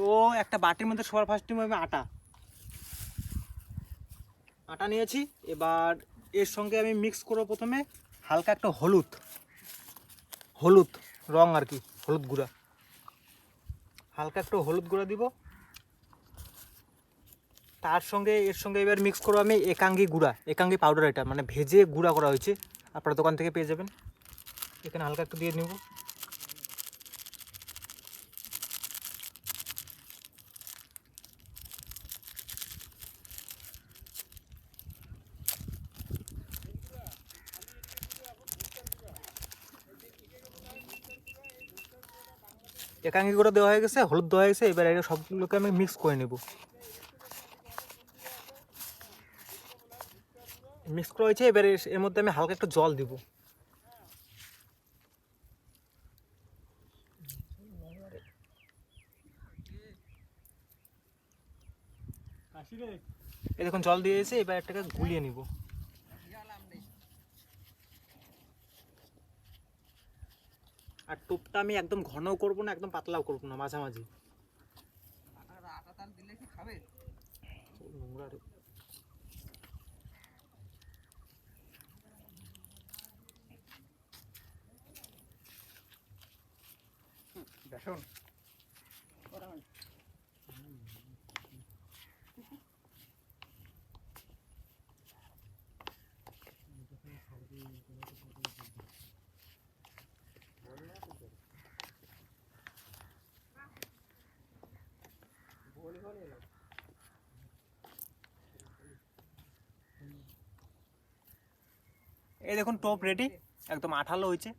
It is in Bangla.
তো একটা বাটির মধ্যে সবার ফার্স্ট আমি আটা। আটা নিয়েছি, এবার এর সঙ্গে আমি মিক্স করব প্রথমে হালকা একটা হলুদ। হলুদ রং আর কি, হলুদ গুঁড়া। হালকা একটু হলুদ গুঁড়া দিব। তার সঙ্গে, এর সঙ্গে এবার মিক্স করব আমি একাঙ্গি গুঁড়া, একাঙ্গি পাউডার এটা মানে ভেজে গুঁড়া করা হয়েছে। আপনার দোকান থেকে পেয়ে যাবেন। এখানে হালকা একটু দিয়ে নেব। একাঙ্গি গুঁড়ো দেওয়া হয়ে গেছে, হলুদ দেওয়া হয়ে গেছে, এবার এটা সবগুলোকে আমি মিক্স করে নেব। মিক্স করা হয়েছে, এবার এর- মধ্যে আমি হালকা একটু জল দিব। এই দেখুন, জল দিয়ে এসে এবার এটাকে গুলিয়ে নিব। আর টোপটা আমি একদম ঘনও করব না একদম পাতলাও করব না মাঝামাঝি। বেসন। এই দেখুন টপ রেডি একদম আঠালো হয়েছে।